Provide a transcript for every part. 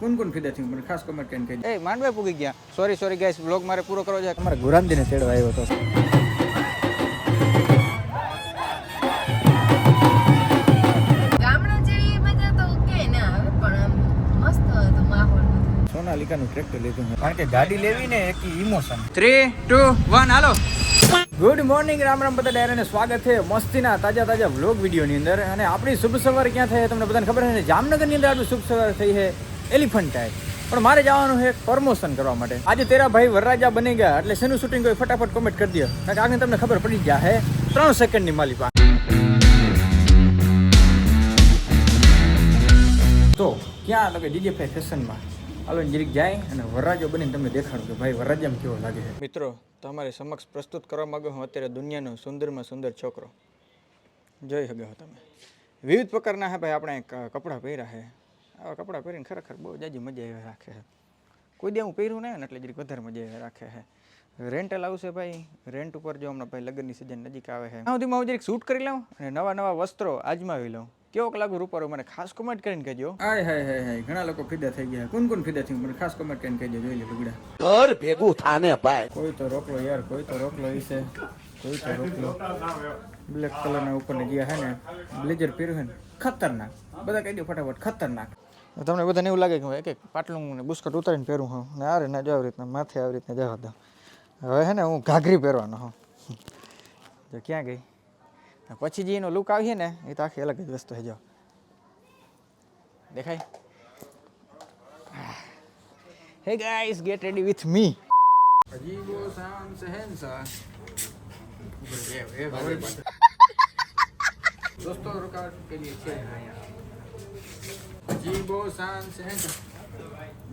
કોણ કોણ ફિદા થયું? મને ખાસ કમેન્ટ કરીને કહેજો. એ માંડવે પૂગી ગયા. સોરી સોરી ગાઈસ બ્લોગ મારે પૂરો કરવો છે. તમારે ગુરામદીને તેડવા આવ્યો હતો. સોનાલિકાનું ટ્રેક્ટર લીધું કારણ કે ગાડી લેવી ને એક ઇમોશન થ્રી ટુ વન હાલો. ગુડ મોર્નિંગ રામ રામ બધા ડાયરાને સ્વાગત છે મસ્તીના તાજા તાજા વ્લોગ વિડીયોની અંદર. અને આપણી શુભ સવાર ક્યાં થઈ તમને બધાને ખબર છે જામનગરની અંદર આપણી શુભ સવાર થઈ છે. એલિફન્ટ ટાઈપ પણ મારે જવાનું છે પ્રમોશન કરવા માટે. આજે તેરા ભાઈ વરરાજા બની ગયા, એટલે શેનું શૂટિંગ હોય ફટાફટ કોમેન્ટ કરી દો કારણ કે આગળ તમને ખબર પડી ગયા હે ત્રણ સેકન્ડની માલી પાસે તો, ક્યાં કે ડીજે ફાઈ ફેશનમાં હાલો જીરીક જાય અને વરરાજો બનીને તમને દેખાડું કે ભાઈ વરરાજામાં કેવો લાગે છે. મિત્રો, તમારી સમક્ષ પ્રસ્તુત કરવા માગો હું અત્યારે દુનિયાનો સુંદરમાં સુંદર છોકરો. જોઈ શકો તમે. વિવિધ પ્રકારના હે ભાઈ, આપણે કપડાં પહેર્યા છે. આવા કપડાં પહેરીને ખરેખર બહુ જાજી મજા આવે રાખે છે. કોઈ દે હું પહેર્યું નહીં ને એટલે જરીક વધારે મજા આવે રાખે છે. રેન્ટલ આવશે ભાઈ. રેન્ટ ઉપર જો હમણાં ભાઈ લગ્નની સિઝન નજીક આવે છે. હું હું જરીક શૂટ કરી લઉં અને નવા નવા વસ્ત્રો આજમાવી લઉં. કેવોક લાગુ રૂપારો મને ખાસ કોમેન્ટ કરીને કહેજો. હાય હાય હાય હાય. ઘણા લોકો ફિદા થઈ ગયા. કોણ કોણ ફિદા થયું? મને ખાસ કોમેન્ટ કરીને કહેજો. જોઈ લે લુગડા. ઘર ભેગું થાને ભાઈ. કોઈ તો રોકલો યાર કોઈ તો રોકલો હશે કોઈ તો રોકલો. બ્લેક કલરના ઉપર ગયા હે ને. બ્લેઝર પહેર્યું હે ને. ખતરનાક. બધા કહી દો ફટાફટ ખતરનાક. તમને બધાને એવું લાગે કે હું એક એક પાટલું ને બુસ્કટ ઉતારીને પહેરું હું ને આ રીતના જ આવી રીતના માથે આવી રીતના જવા દઉં હવે હે ને હું ઘાઘરી પહેરવાનો હું તો ક્યાં ગઈ પછી જે એનો લુક આવીએ ને એ તો આખી અલગ જ વસ્તુ છે જો દેખાય hey guys get ready with me અજીબો સામ સહેનસા દોસ્તો રૂકાવટ કે લીએ છે અહીંયા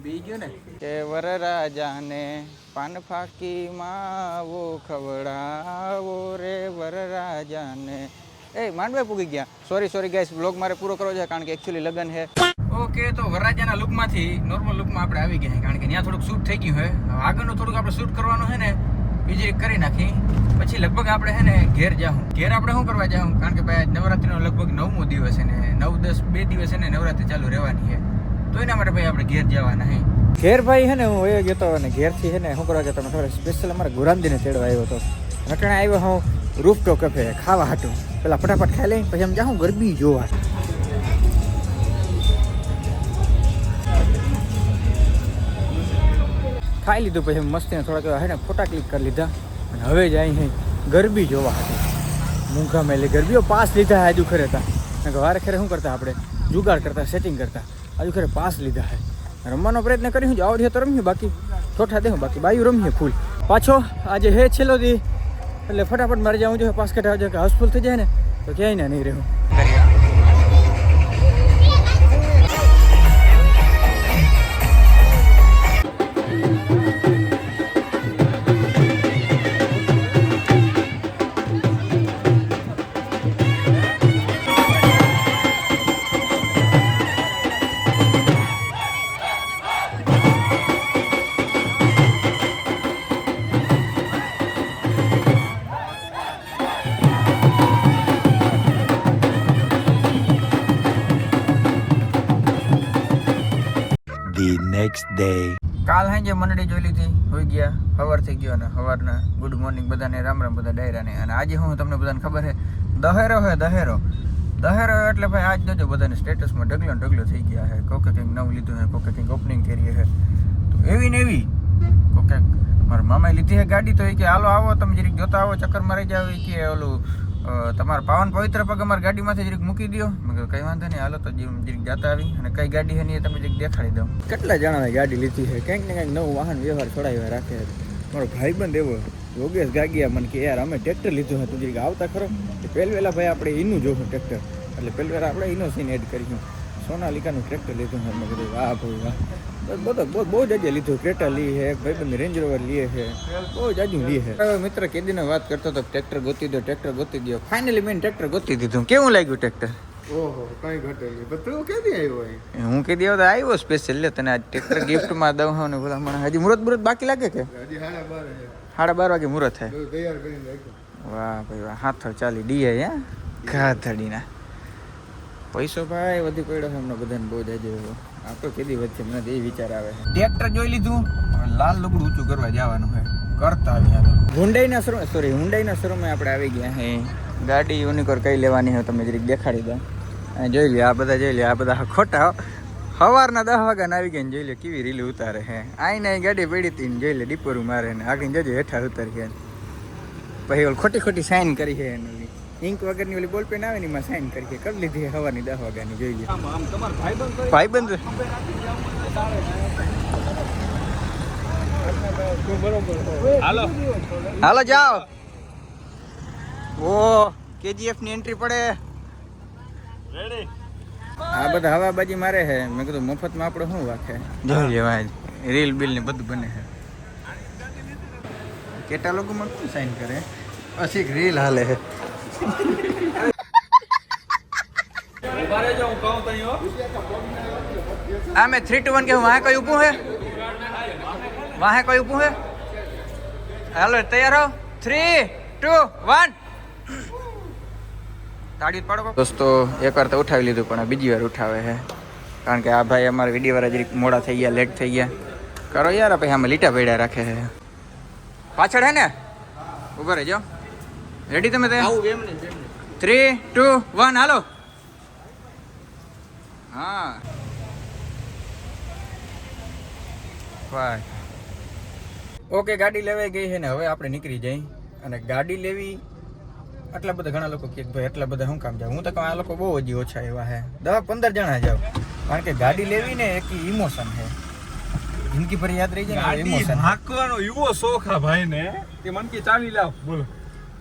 બીજું ને? કે વરરાજાને પાન ફાકી માવો ખવડાવો રે વરરાજાને. એ માંડવે પૂગી ગયા. સોરી સોરી ગાઈસ બ્લોગ મારે પૂરો કરવો છે કારણ કે એકચ્યુઅલી લગન છે. ઓકે તો વરરાજાના લુકમાંથી નોર્મલ લુકમાં આપણે આવી ગયા કારણ કે ત્યાં થોડુંક શૂટ થઈ ગયું છે. આગળનું થોડુંક આપણે શૂટ કરવાનું છે ને બીજી એક કરી નાખી. પછી લગભગ આપણે છે ને ઘેર જાઉં ઘેર આપણે શું કરવા જાઉં કારણ કે ભાઈ નવરાત્રીનો લગભગ નવમો દિવસ છે ને, નવ, દસ, બે દિવસ છે ને નવરાત્રી ચાલુ રહેવાની છે. તો એના માટે ભાઈ આપણે ઘેર જવાના હે. ઘેર ભાઈ છે ને, હું એ ગયો અને ઘેરથી છે ને શું કરવા જતો ખબર સ્પેશિયલ અમારા ગુરાંદીને તેડવા આવ્યો હતો. રટણે આવ્યો હું રૂપટો કફે ખાવા હાટું. પેલા ફટાફટ ખાઈ લઈ પછી આમ જાઉં ગરબી જોવા. ખાઈ લીધું, પછી મસ્તીને થોડાક હે ને ફોટા ક્લિક કરી લીધા. અને હવે જ અહીં ગરબી જોવા હતી મૂંઘા મેલી ગરબીઓ પાસ લીધા હે આજુ ખરે હતા વારે ખરે શું કરતા આપણે? જુગાડ કરતા સેટિંગ કરતા. હજુ ખરે પાસ લીધા હે. રમવાનો પ્રયત્ન કરીશું જો આવડે તો રમ્યું, બાકી ઠોઠા દેહું, બાકી બાયું રમીએ ફૂલ. પાછો આજે હે છેલ્લો દી. એટલે ફટાફટ મારે જવું જોઈએ પાસ કઢાવ જોઈએ હાઉસફુલ થઈ જાય ને, તો ક્યાંય ના નહીં રહું. The ડે કાલ હાંજે મંડળી જોઈ લીધી, હોઈ ગયા સવાર થઈ ગયો અને સવારના ગુડ મોર્નિંગ બધાને, રામ રામ બધા ડાયરાને. અને આજે હું તમને બધાને ખબર છે દહેરો હે દહેરો. દહેરો એટલે ભાઈ આજ જોજો બધાને સ્ટેટસમાં ઢગલો ને ઢગલો થઈ ગયા છે કોકે કંઈક નવું લીધું છે કોકે કંઈક ઓપનિંગ કરી છે તો એવી ને એવી, કોકે મારા મામાએ લીધી છે ગાડી તો એ કે, હાલો આવો, તમે જરીક જોતા આવો, ચક્કર મારી જાવ. કે, ઓલું તમારા પાવન પવિત્ર પગ અમારી ગાડીમાંથી જરીક મૂકી દો કઈ વાંધો નહીં, હાલો તો જરીક જતા આવી. અને કઈ ગાડી છે ને એ તમે જરીક દેખાડી દો. કેટલા જણાએ ગાડી લીધી છે? કંઈક ને કંઈક નવું વાહન વ્યવહાર છોડાવ્યા રાખે મારો ભાઈબંધ એવો, યોગેશ ગાગિયા, મને કે યાર, અમે ટ્રેક્ટર લીધું હતું, જરીક આવતા ખરો. પહેલ વહેલા ભાઈ આપણે એનું જોશું ટ્રેક્ટર. એટલે પહેલ વહેલા આપણે એનો સીન એડ કર્યું સોનાલિકાનું ટ્રેક્ટર લીધું છે. મેં કીધું વાહ ભાઈ વાહ. બસ બધો બહુ બહુ જાજે લીધું. ક્રેટા લઈએ છે ભાઈ ભાઈબંધ રેન્જ રોવર લઈએ છે. બહુ જાજુ લઈએ છે. હવે મિત્ર કેદીને વાત કરતો તો ટ્રેક્ટર ગોતી દો ટ્રેક્ટર ગોતી દો. ફાઇનલી મેં ટ્રેક્ટર ગોતી દીધું. કેવું લાગ્યું ટ્રેક્ટર ઓહો કઈ ઘટે પણ તું ક્યાંથી આવ્યો હું સ્પેશિયલ લે તને આ ટ્રેક્ટર ગિફ્ટમાં દઉં હું ને બોલા મને હજી મુહૂર્ત મુહૂર્ત બાકી લાગે કે? હજી સાડા બાર વાગે મુહૂર્ત થાય તૈયાર કરીને વાહ ભાઈ વાહ હાથો ચાલી ડીએ હે? ગાધડીના. પૈસો ભાઈ વધી પડ્યો છે હમણાં બધાને બહુ જાજો આ તો કેદી વચ્ચે મને એ વિચાર આવે ટ્રેક્ટર જોઈ લીધું લાલ લુગડું ઊંચું કરવા જવાનું છે. કરતા આવી હુંડાઈના શરૂ સોરી હુંડાઈના શરૂમાં આપણે આવી ગયા હે ગાડી યુનિકોર કઈ લેવાની હોય તમે જરીક દેખાડી દો. અને જોઈ લે આ બધા જોઈ લે આ બધા ખોટા સવારના દસ વાગ્યા આવી ગયા ને જોઈ લે કેવી રીલી ઉતારે હે આઈને અહીં ગાડી પડી હતી ને જોઈ લે ડીપોરું મારે ને આગળ જજો હેઠા ઉતારી છે પછી ઓલ ખોટી ખોટી સાઇન કરી છે એની. ઇંક વગરની ઓલી બોલ પેન આવે ને એમાં સાઈન કરી છે કરી લીધી હવાની દસ વાગ્યાની જોઈ લે ભાઈબંધ હાલો. જાઓ. ઓ કેજીએફની એન્ટ્રી પડે. આ બધા હવાબાજી મારે છે. મેં કીધું મફતમાં આપણે શું વાંખે જોઈ લેવાય રીલ બિલ ને બધું બને છે. લોકો કોણ સાઈન કરે? પછી એક રીલ હાલે છે. આ મેં થ્રી ટુ વન કે વાહે કઈ ઊભું હે વાહે કઈ ઊભું હે હાલો તૈયાર હો થ્રી ટુ વન તાળી જ પાડો દોસ્તો એક વાર તો ઉઠાવી લીધું પણ આ બીજી વાર ઉઠાવે છે કારણ કે આ ભાઈ અમારા વીડિયો વાળા જરીક મોડા થઈ ગયા લેટ થઈ ગયા કરો યાર પછી આમાં લીટા પડ્યા રાખે છે પાછળ હે ને ઊભા રહેજો રેડી તમે તે? થ્રી ટુ વન હાલો. હા. ઓકે ગાડી લેવાઈ ગઈ છે ને હવે આપણે નીકળી જઈ. અને ગાડી લેવી આટલા બધા ઘણા લોકો કે ભાઈ એટલા બધા શું કામ જાવ? હું તો કહું આ લોકો બહુ હજી ઓછા એવા છે. દસ પંદર જણા જાવ કારણ કે ગાડી લેવી ને એક ઇમોશન છે. જિંદગી ભર યાદ રહી જાય ઇમોશન હાંકવાનો એવો શોખ આ ભાઈ ને કે મન કે ચાલી લાવ બોલો.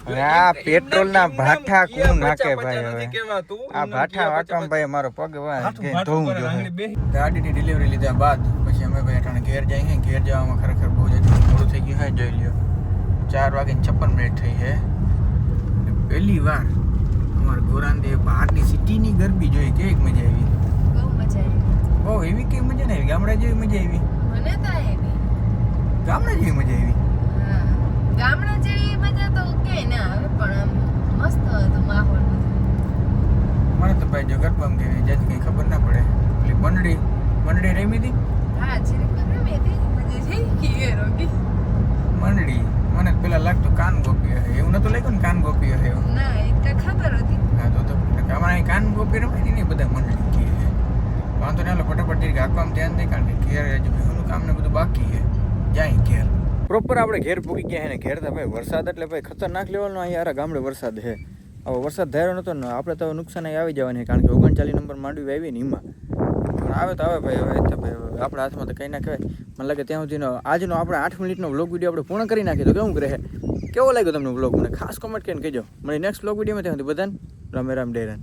આ પેટ્રોલ ના ભાઠા કોણ નાખે ભાઈ હવે? આ ભાઠા વાટવામાં ભાઈ મારો પગ ધોવું. ગાડીની ડિલિવરી લીધા બાદ પછી અમે ભાઈ અટાણે ઘેર જઈએ. ઘેર જવામાં ખરેખર બહુ જ થોડું મોડું થઈ ગયું હે જોઈ લ્યો. ચાર વાગે છપ્પન મિનિટ થઈ છે પહેલી વાર અમારા ગોરાંદે બહારની સિટીની ગરબી જોઈ. કેવી મજા આવી? બહુ મજા આવી. બહુ એવી કેવી મજા નહીં આવી? ગામડા જેવી મજા આવી? મને ગામડા જેવી મજા આવી? ગામડા જેવી મજા તો કે ના આવે પણ આમ મસ્ત હતો માહોલ મને તો ભાઈ જો ગરબામાં કેવી જ્યાંથી કંઈ ખબર ના પડે. એટલે બંડડી બંડડી રમી હતી? હા છે રમે હતી મજા જઈ ગઈ રોકી મંડળી મને પેલા લાગતું કાન ગોપી હે એવું નતું લાગ્યું ને કાન ગોપી હે એવું? ના એ તો ખબર હતી. હા તો તો અમારે કાન ગોપી રમાય નહીં બધા મંડળી કે હે. વાંધો હાલો ફટાફટ આંકવામાં ધ્યાન દે કારણ કે ઘેર હજુ કામ ને બધું બાકી હે જાય ઘેર. પ્રોપર આપણે ઘેર પૂકી ગયા ને, ઘેર તો ભાઈ વરસાદ એટલે ભાઈ ખતરનાક લેવલનો અહીં યાર ગામડે વરસાદ છે હવે વરસાદ ધાર્યો નતો ને, આપણે તો નુકસાન આવી જવાની કારણ કે ઓગણચાલીસ નંબર માંડવી આવી ને એમાં. આવે તો આવે ભાઈ, હવે ભાઈ આપણા હાથમાં તો કંઈ ના કહેવાય. મને લાગે ત્યાં સુધીનો, આજનો આપણે આઠ મિનિટનો બ્લોગ વીડિયો આપણે પૂર્ણ કરી નાખીએ તો કેવું રહે? કેવો લાગ્યો તમને બ્લોગ મને ખાસ કોમેન્ટ કરીને કહેજો. મને નેક્સ્ટ વ્લોગ વિડીયોમાં ત્યાં બધાને રામે રામ ડેરન